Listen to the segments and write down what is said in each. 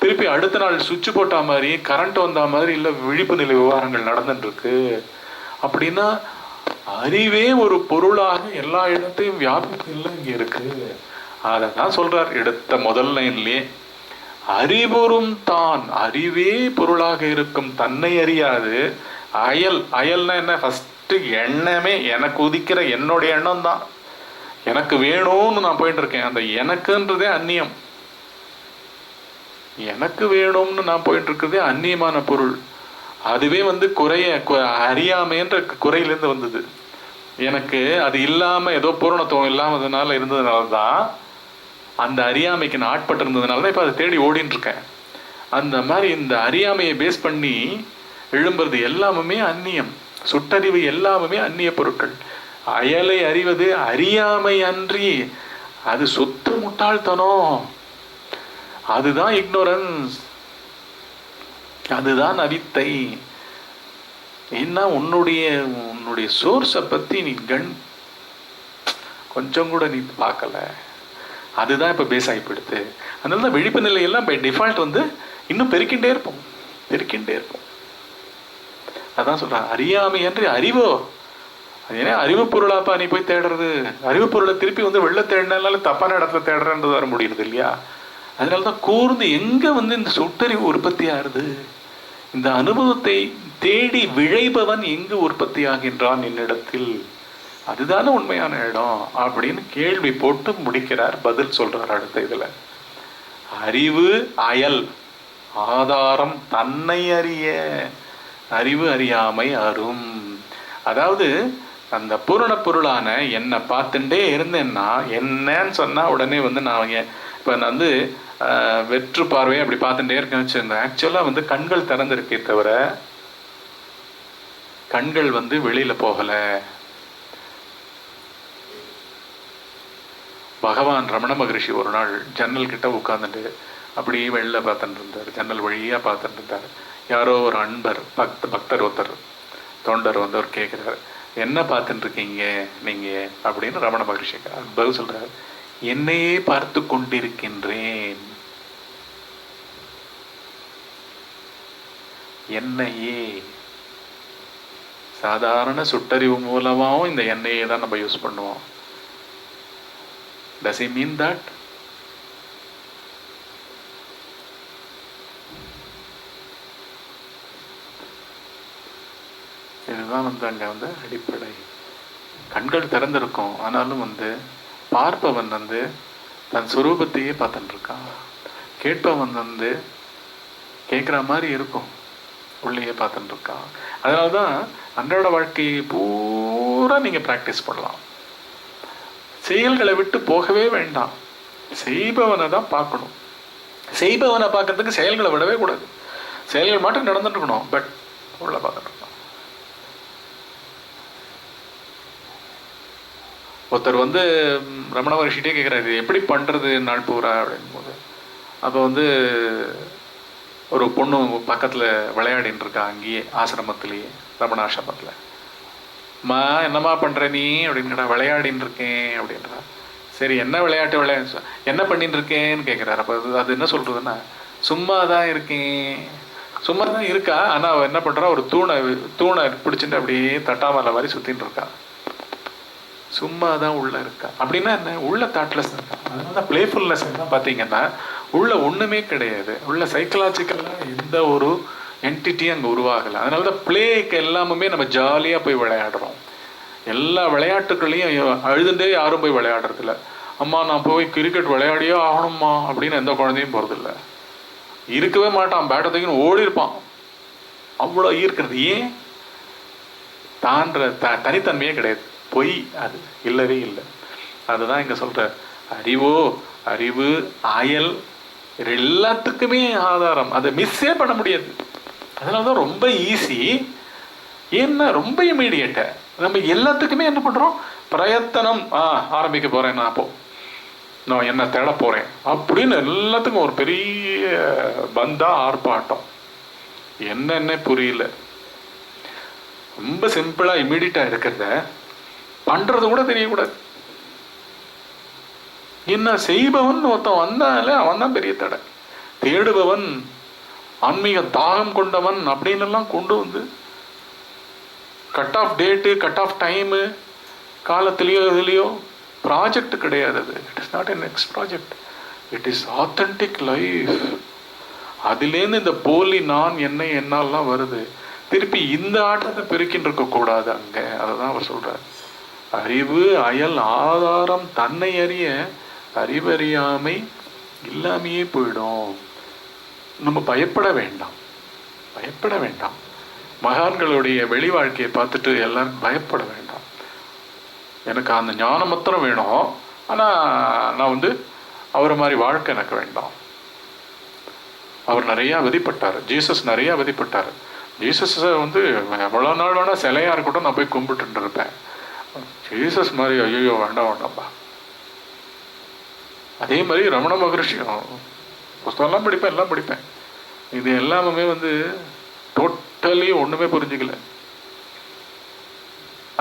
திருப்பி அடுத்த நாள் சுவிட்ச் போட்டா மாதிரி கரண்ட் வந்த மாதிரி இல்லை விழிப்பு நிலை விவகாரங்கள் நடந்துட்டு இருக்கு அப்படின்னா அறிவே ஒரு பொருளாக எல்லா இடத்தையும் வியாபித்துல இங்க இருக்கு. அதை தான் சொல்றார் எடுத்த முதல் லைன்லயே அறிவுறும் தான். அறிவே பொருளாக இருக்கும். தன்னை அறியாது. அயல். அயல்னா என்ன? ஃபஸ்ட்டு எண்ணமே. எனக்கு உதிக்கிற என்னுடைய எண்ணம் தான். எனக்கு வேணும்னு நான் போயிட்டு இருக்கேன். அந்த எனக்குன்றதே அந்நியம். எனக்கு வேணும்னு நான் போயிட்டு இருக்கிறதே அந்நியமான பொருள். அதுவே வந்து குறைய கு- அறியாமைன்ற குறையிலேருந்து வந்தது. எனக்கு அது இல்லாம ஏதோ பூரணத்துவம் இல்லாமதுனால இருந்ததுனால தான் அந்த அறியாமைக்கு நான் ஆட்பட்டு இருந்ததுனால தான் இப்போ அதை தேடி ஓடின்னு இருக்கேன் அந்த மாதிரி இந்த அறியாமையை பேஸ் பண்ணி எழும்புறது எல்லாமுமே அந்நியம். சுட்டறிவு எல்லாமுமே அந்நிய பொருட்கள். அயலை அறிவது அறியாமை அன்றி அது சொத்து முட்டாள்தனம். அதுதான் இக்னோரன்ஸ் அதுதான் அவித்தை. என்ன உன்னுடைய உன்னுடைய சோர்ஸை பற்றி நீ கண் கொஞ்சம் கூட நீ பார்க்கல. அதுதான் இப்போ பேஸ் ஆகி போயிடுது. அதனால தான் விழிப்பு நிலையெல்லாம் பை டிஃபால்ட் வந்து இன்னும் பெருக்கின்றே இருப்போம். பெருக்கின்றே இருப்போம். அதான் சொல்கிறேன் அறியாமை என்று அறிவோ? அது ஏன்னா அறிவு பொருளாப்பா நீ போய் தேடுறது? அறிவு பொருளை திருப்பி வந்து வெளில தேடினாலும் தப்பான இடத்துல தேடுறன்றது வர முடியுது இல்லையா? அதனால தான் கூர்ந்து எங்கே வந்து இந்த சுட்டறிவு உற்பத்தி ஆறுது இந்த அனுபவத்தை தேடி விழைபவன் எங்கு உற்பத்தி ஆகின்றான் என்னிடத்தில்? அதுதானே உண்மையான இடம் அப்படின்னு கேள்வி போட்டு முடிக்கிறார் பதில் சொல்றார் அடுத்த இதுல. அறிவு அயல் ஆதாரம் தன்னை அறிய அறிவு அறியாமை அரும். அதாவது அந்த பூரண பொருளான என்னை பார்த்துட்டே இருந்தேன்னா என்னன்னு சொன்னால் உடனே வந்து நான் இப்போ நான் வந்து வெற்று பார்வையை அப்படி பார்த்துட்டே இருக்கேன்னு வச்சுருந்தேன் ஆக்சுவலாக வந்து கண்கள் திறந்திருக்கே தவிர கண்கள் வந்து வெளியில் போகலை. பகவான் ரமண மகரிஷி ஒரு நாள் ஜன்னல் கிட்ட உட்கார்ந்துட்டு அப்படியே வெளில பார்த்துட்டு இருந்தார். ஜன்னல் வழியா பார்த்துட்டு இருந்தார். யாரோ ஒரு அன்பர் பக்த பக்தர் ஒருத்தர் தொண்டர் வந்து அவர் கேட்குறாரு என்ன பார்த்துட்டு இருக்கீங்க நீங்க? அப்படின்னு ரமண மகரிஷி பதில் சொல்றாரு. என்னையே பார்த்து கொண்டிருக்கின்றேன். என்னையே. சாதாரண சுட்டறிவு மூலமாவும் இந்த எண்ணெயை தான் நம்ம யூஸ் பண்ணுவோம். Does இ மீன் தட் இதுதான் வந்து அங்கே வந்து அடிப்படை. கண்கள் திறந்திருக்கும். ஆனாலும் வந்து பார்ப்பவன் வந்து தன் சுரூபத்தையே பார்த்துட்டுருக்கான் கேட்பவன் வந்து கேட்குற மாதிரி இருக்கும். உள்ளேயே பார்த்துட்டுருக்கான் அதனால தான் அன்றாட வாழ்க்கையை பூரா நீங்கள் ப்ராக்டிஸ் பண்ணலாம். செயல்களை விட்டு போகவே வேண்டாம். செய்பவனை தான் பார்க்கணும். செய்பவனை பார்க்கறதுக்கு செயல்களை விடவே கூடாது. செயல்கள் மட்டும் நடந்துட்டு இருக்கணும். பட் உள்ள பார்த்துட்டு ஒருத்தர் வந்து ரமண மகர்ஷிட்டே கேட்குறாரு எப்படி பண்ணுறது நாள் பூரா? அப்படின் போது அப்போ வந்து ஒரு பொண்ணு பக்கத்தில் விளையாடின்னு இருக்கா அங்கேயே ஆசிரமத்திலேயே ரமணாசிரமத்தில். மா என்னம்மா பண்ணுற நீ? அப்படின்னு விளையாடின்னு இருக்கேன். அப்படின்றா. சரி என்ன விளையாட்டு விளையாடு என்ன பண்ணிட்டு இருக்கேன்னு கேட்குறாரு அப்போ அது அது என்ன சொல்றதுன்னா சும்மா தான் இருக்கேன். சும்மா தான் இருக்கா? ஆனால் அவள் என்ன பண்ணுறா ஒரு தூணை தூணை பிடிச்சிட்டு அப்படியே தட்டாமலை மாதிரி சுற்றின்னு இருக்கா. சும்மா தான் உள்ள இருக்கா. அப்படின்னா என்ன? உள்ள தாட்லெஸ் இருக்கா? அதனால தான் பிளேஃபுல்னஸ் தான் பார்த்தீங்கன்னா உள்ள ஒண்ணுமே கிடையாது. உள்ள சைக்கலாஜிக்கலாக எந்த ஒரு என்டிட்டியும் அங்கே உருவாகலை. அதனால தான் பிளேக்கு எல்லாமுமே நம்ம ஜாலியாக போய் விளையாடுறோம். எல்லா விளையாட்டுகளையும் அழுதுண்டே யாரும் போய் விளையாடுறதில்ல. அம்மா நான் போய் கிரிக்கெட் விளையாடியே ஆகணும்மா அப்படின்னு எந்த குழந்தையும் போகிறதில்ல இருக்கவே மாட்டான் பேட்டை தூக்கின்னு ஓடி இருப்பான் அவ்வளோ ஈர்க்கிறது. ஏன்? தான்ற த தனித்தன்மையே கிடையாது. பொய் அது. இல்லவே இல்லை. அதுதான் இங்கே சொல்கிற அறிவோ அறிவு அயல் இது எல்லாத்துக்குமே ஆதாரம். அதை மிஸ்ஸே பண்ண முடியாது. அதனால தான் ரொம்ப ஈஸி ஏன்னா ரொம்ப இமீடியட்ட நம்ம எல்லாத்துக்குமே என்ன பண்ணுறோம் பிரயத்தனம் ஆ ஆரம்பிக்க போகிறேன் நான் அப்போது நான் என்ன தேட போகிறேன் அப்படின்னு எல்லாத்துக்கும் ஒரு பெரிய பந்தா ஆர்ப்பாட்டம். என்னென்ன புரியல. ரொம்ப சிம்பிளாக இமீடியட்டாக இருக்கிறத பண்ணுறது கூட தெரியக்கூடாது. என்ன செய்பவன் ஒருத்தன் வந்தாலே அவன் தான் பெரிய தடை. தேடுபவன் ஆன்மீக தாகம் கொண்டவன் அப்படின்னுலாம் கொண்டு வந்து cut off date cut off time காலத்திலேயோ இதுலேயோ ப்ராஜெக்ட் கிடையாது அது. It is not a next project it is authentic life அதுலேருந்து இந்த போலி நான் என்ன என்னால்லாம் வருது. திருப்பி இந்த ஆட்டத்தை பெருக்கின்னு இருக்கக்கூடாது அங்கே. அதை தான் அவர் சொல்கிறார் அறிவு அயல் ஆதாரம் தன்னை அறிய அறிவறியாமை இல்லாமையே போயிடும். நம்ம பயப்பட வேண்டாம். பயப்பட வேண்டாம். மகான்களுடைய வெளி வாழ்க்கையை பார்த்துட்டு எல்லாரும் பயப்பட வேண்டாம். எனக்கு அந்த ஞானம் மாத்திரம் வேணும். ஆனால் நான் வந்து அவரை மாதிரி வாழ்க்கை எனக்கு வேண்டாம். அவர் நிறையா விதிப்பட்டார். ஜீசஸ் நிறையா விதிப்பட்டார். ஜீசஸை வந்து எவ்வளோ நாள் வேணால் சிலையாக இருக்கட்டும் நான் போய் கும்பிட்டு இருப்பேன். ஜீசஸ் மாதிரி ஐயோ வேண்டாம் வேண்டாம்ப்பா அதே மாதிரி ரமண மகரிஷியும் புஸ்தகம்லாம் படிப்பேன் எல்லாம் படிப்பேன். இது எல்லாமே வந்து டோட்டலி ஒன்றுமே புரிஞ்சுக்கல.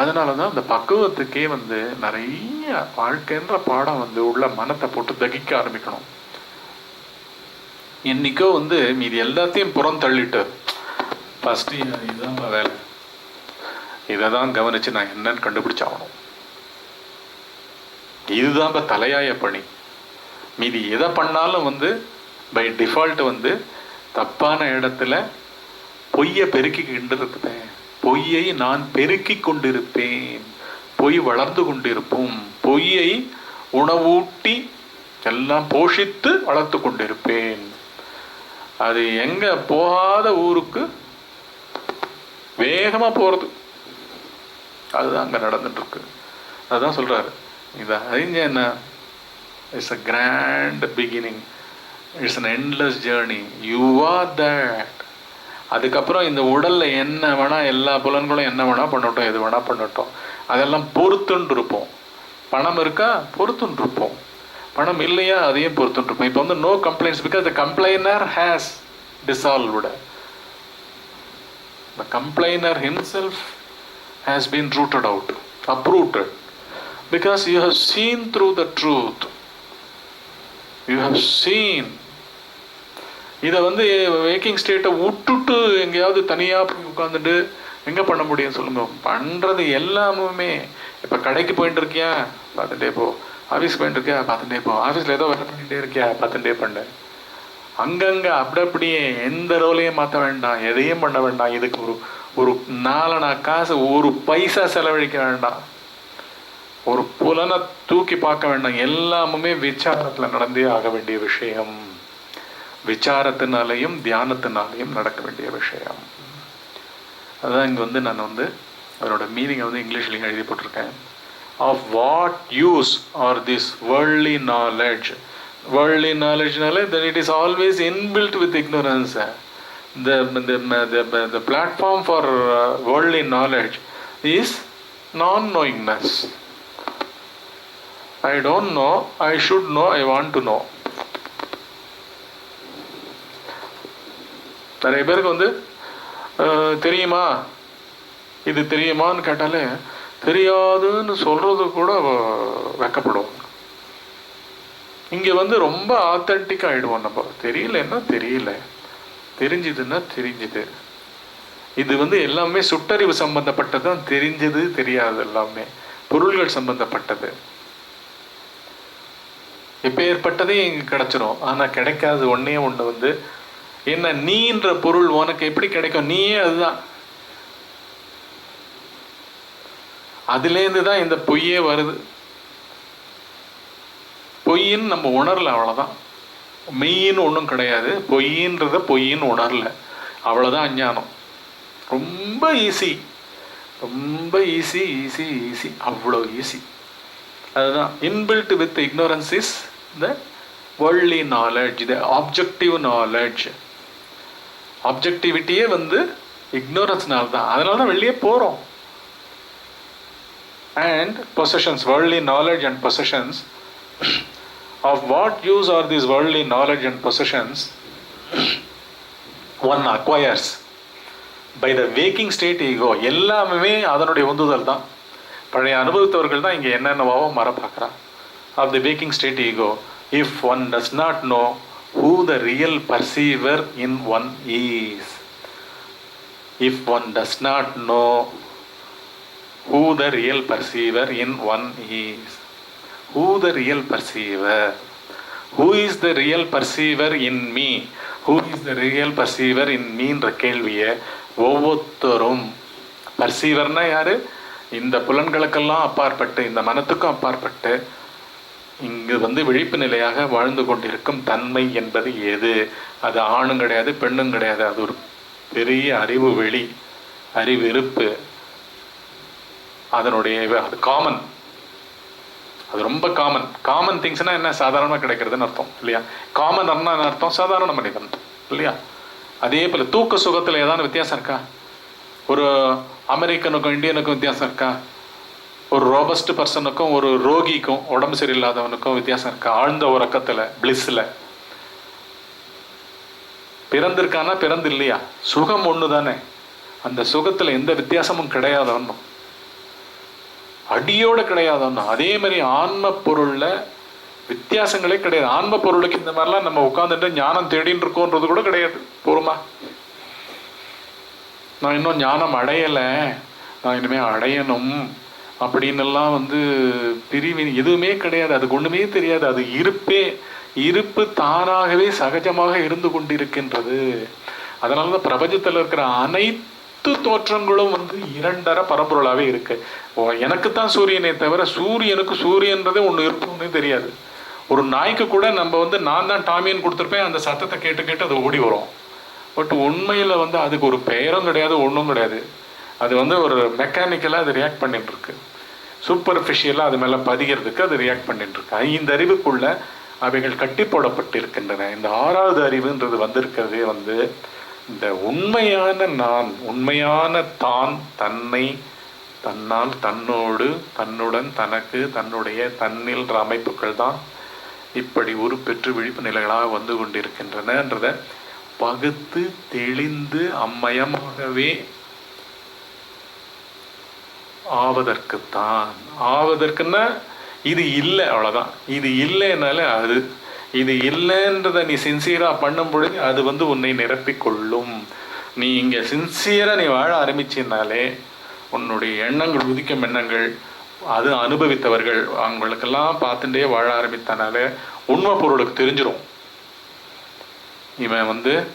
அதனால தான் அந்த பக்குவத்துக்கே வந்து நிறைய வாழ்க்கைன்ற பாடம் வந்து உள்ள மனத்தை போட்டு தகிக்க ஆரம்பிக்கணும். என்னைக்கோ வந்து மீதி எல்லாத்தையும் புறம் தள்ளிட்டு ஃபஸ்ட்டு இதுதான் வேலை. இதை தான் கவனிச்சு நான் என்னன்னு கண்டுபிடிச்சாகணும் இதுதான் இப்போ தலையாய பணி. மீதி எதை பண்ணாலும் வந்து பை டிஃபால்ட் வந்து தப்பான இடத்துல பொய்யை பெருக்கி கொண்டிருப்பேன். பொய்யை நான் பெருக்கி கொண்டிருப்பேன். பொய் வளர்ந்து கொண்டிருப்போம். பொய்யை உணவூட்டி எல்லாம் போஷித்து வளர்த்து கொண்டிருப்பேன். அது எங்க போகாத ஊருக்கு வேகமா போறது. அதுதான் அங்க நடந்துட்டு இருக்கு அதுதான் சொல்றாரு. இதை அறிஞ்ச என்ன it's a grand beginning it's an endless journey you are that அதுக்கப்புறம் இந்த உடலில் என்ன வேணால் எல்லா புலன்களும் என்ன வேணால் பண்ணட்டும் எது வேணால் பண்ணட்டும். அதெல்லாம் பொறுத்துன்னு இருப்போம் பணம் இருக்கா? பொறுத்துன்னு இருப்போம் பணம் இல்லையா? அதையும் பொறுத்துன்னு இருப்போம் இப்போ வந்து no complaints because the complainer has dissolved the complainer himself has been rooted out uprooted, because you have seen through the truth. You have seen. இதை வந்து வேக்கிங் ஸ்டேட்டை விட்டுட்டு எங்கேயாவது தனியாக போய் உட்காந்துட்டு எங்கே பண்ண முடியும் சொல்லுங்கள் பண்ணுறது எல்லாமுமே. இப்போ கடைக்கு போயிட்டு இருக்கியா? பார்த்துட்டே போ. ஆஃபீஸ் போயிட்டு இருக்கியா? பார்த்துட்டே போ. ஆஃபீஸில் ஏதோ வேலை பண்ணிகிட்டே இருக்கியா? பார்த்துட்டே பண்ணு. அங்கங்கே அப்படி அப்படியே எந்த ரோலையும் மாற்ற வேண்டாம். எதையும் பண்ண வேண்டாம். இதுக்கு ஒரு ஒரு நாலனா காசு ஒரு பைசா செலவழிக்க வேண்டாம். ஒரு புலனை தூக்கி பார்க்க வேண்டாம். எல்லாமுமே விசாரத்தில் நடந்தே ஆக வேண்டிய விஷயம். விசாரத்தினாலையும் தியானத்தினாலையும் நடக்க வேண்டிய விஷயம். அதான் இங்கே வந்து நான் வந்து அதனோட மீனிங்கை வந்து இங்கிலீஷ்லையும் எழுதி போட்டிருக்கேன். Of what use are this worldly knowledge worldly நாலேஜ்னாலே then it is always inbuilt with ignorance the the, platform for worldly knowledge uh, நான் knowledge is non-knowingness. I should know I should to know நிறைய பேருக்கு வந்து தெரியுமா? இது தெரியுமான்னு கேட்டாலே தெரியாதுன்னு சொல்கிறது கூட வ- இங்கே வந்து ரொம்ப ஆத்தென்டிக் ஆகிடுவோம் நம்ம. தெரியலன்னா தெரியல. தெரிஞ்சுதுன்னா தெரிஞ்சுது. இது வந்து எல்லாமே சுட்டறிவு சம்பந்தப்பட்டது தான் தெரிஞ்சது தெரியாது எல்லாமே. பொருள்கள் சம்பந்தப்பட்டது. எப்பேற்பட்டதே இங்கே கிடச்சிரும். ஆனால் கிடைக்காது ஒன்றே ஒன்று வந்து என்ன நீன்ற பொருள் உனக்கு எப்படி கிடைக்கும்? நீயே அதுதான். அதுலேருந்து தான் இந்த பொய்யே வருது. பொய்ன்னு நம்ம உணரல அவ்வளோதான் மெய்யின்னு ஒன்றும் கிடையாது. பொய்ன்றத பொய்ன்னு உணரல. அவ்வளோதான் அஞ்ஞானம். ரொம்ப ஈஸி ரொம்ப ஈஸி ஈஸி ஈஸி அவ்வளோ ஈஸி அதுதான். Inbuilt with ignorance is the worldly knowledge the objective knowledge ஆப்ஜெக்டிவிட்டியே வந்து இக்னோரன்ஸ்னால தான் அதனால தான் வெளியே போகிறோம் and possessions worldly knowledge and possessions of what use are these worldly knowledge and possessions one acquires by the waking state ego எல்லாமே அதனுடைய உந்துதல் தான். பழைய அனுபவித்தவர்கள் தான் இங்கே என்னென்னவாவோ மர பார்க்குறா of the waking state ego if one does not know who the real perceiver in one is if one does not know who the real perceiver in one is who the real perceiver who is the real perceiver in me who is the real perceiver in மீன்ற கேள்வியை ஒவ்வொருத்தரும் பர்சீவர்னா யார் இந்த புலன்களுக்கெல்லாம் அப்பாற்பட்டு இந்த மனத்துக்கும் அப்பாற்பட்டு இங்கு வந்து விழிப்பு நிலையாக வாழ்ந்து கொண்டிருக்கும் தன்மை என்பது எது? அது ஆணும் கிடையாது பெண்ணும் கிடையாது. அது ஒரு பெரிய அறிவு வெளி அறிவிருப்பு அதனுடைய அது காமன் அது ரொம்ப காமன் காமன் திங்ஸ்னா என்ன? சாதாரணமாக கிடைக்கிறதுன்னு அர்த்தம் இல்லையா? காமன் என்ன அர்த்தம்? சாதாரண மனிதன் இல்லையா? அதே போல தூக்க சுகத்தில் ஏதாவது வித்தியாசம் இருக்கா? ஒரு அமெரிக்கனுக்கும் இந்தியனுக்கும் வித்தியாசம் இருக்கா? ஒரு ரோபஸ்ட் பர்சனுக்கும் ஒரு ரோகிக்கும் உடம்பு சரியில்லாதவனுக்கும் வித்தியாசம் இருக்கா. ஆழ்ந்த உறக்கத்தில் பிளிஸில் பிறந்திருக்கானா பிறந்து இல்லையா சுகம் ஒன்று தானே அந்த சுகத்தில் எந்த வித்தியாசமும் கிடையாது ஒன்றும் அடியோடு கிடையாது ஒன்றும் அதே மாதிரி ஆன்ம பொருளில் வித்தியாசங்களே கிடையாது. ஆன்ம பொருளுக்கு இந்த மாதிரிலாம் நம்ம உட்காந்துட்டு ஞானம் தேடின்னு இருக்கோன்றது கூட கிடையாது. போருமா? நான் இன்னும் ஞானம் அடையலை. நான் இனிமேல் அடையணும். அப்படின்னு எல்லாம் வந்து பிரிவின் எதுவுமே கிடையாது. அதுக்கு ஒண்ணுமே தெரியாது. அது இருப்பே இருப்பு தானாகவே சகஜமாக இருந்து கொண்டிருக்கின்றது. அதனால தான் பிரபஞ்சத்தில் இருக்கிற அனைத்து தோற்றங்களும் வந்து இரண்டர பரம்பொருளாகவே இருக்கு. ஓ எனக்கு தான் சூரியனே தவிர சூரியனுக்கு சூரியன்றதே ஒன்று இருக்கும்னு தெரியாது. ஒரு நாய்க்கு கூட நம்ம வந்து நான் தான் டாமியன் கொடுத்துருப்பேன். அந்த சத்தத்தை கேட்டு கேட்டு அது ஓடி வரும். பட் உண்மையில் வந்து அதுக்கு ஒரு பெயரும் கிடையாது ஒன்றும் கிடையாது. அது வந்து ஒரு மெக்கானிக்கலாக அது ரியாக்ட் பண்ணிட்டு இருக்கு சூப்பர்ஃபிஷியலாக அது மேலே பதிகிறதுக்கு அது ரியாக்ட் பண்ணிட்டு இருக்கு ஐந்து அறிவுக்குள்ள அவைகள் கட்டி போடப்பட்டிருக்கின்றன இந்த ஆறாவது அறிவுன்றது வந்திருக்கிறதே வந்து இந்த உண்மையான நான் உண்மையான தான் தன்னை தன்னால் தன்னோடு தன்னுடன் தனக்கு தன்னுடைய தன்னில் அமைப்புகள் தான் இப்படி உருப்பெற்று விழிப்பு நிலைகளாக வந்து கொண்டிருக்கின்றனன்றதை பகுத்து தெளிந்து அம்மயமாகவே ஆவதற்குத்தான். ஆவதற்குன்னா இது இல்லை அவ்வளோதான் இது இல்லைனாலே அது இது இல்லைன்றதை நீ சின்சியராக பண்ணும் பொழுது அது வந்து உன்னை நிரப்பிக்கொள்ளும். நீ இங்கே சின்சியராக நீ வாழ ஆரம்பிச்சினாலே உன்னுடைய எண்ணங்கள் உதிக்கும் எண்ணங்கள் அது அனுபவித்தவர்கள் அவங்களுக்கெல்லாம் பார்த்துட்டே வாழ ஆரம்பித்தனாலே உண்மை பொருளுக்கு தெரிஞ்சிரும். இவன் வந்து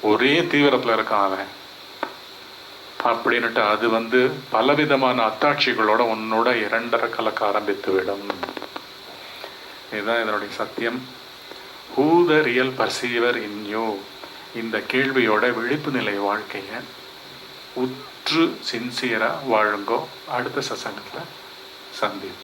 ஒரே தீவிரத்தில் இருக்கான் அவன். அப்படின்னுட்டு அது வந்து பலவிதமான அத்தாட்சிகளோட உன்னோட இரண்டரை கலக்க ஆரம்பித்து விடும் இதுதான் இதனுடைய சத்தியம். Who the real perceiver in you இந்த கேள்வியோட விழிப்பு நிலை வாழ்க்கையை உற்று சின்சியராக வாழுங்கோ. அடுத்த சசங்கத்தில் சந்திப்போம்.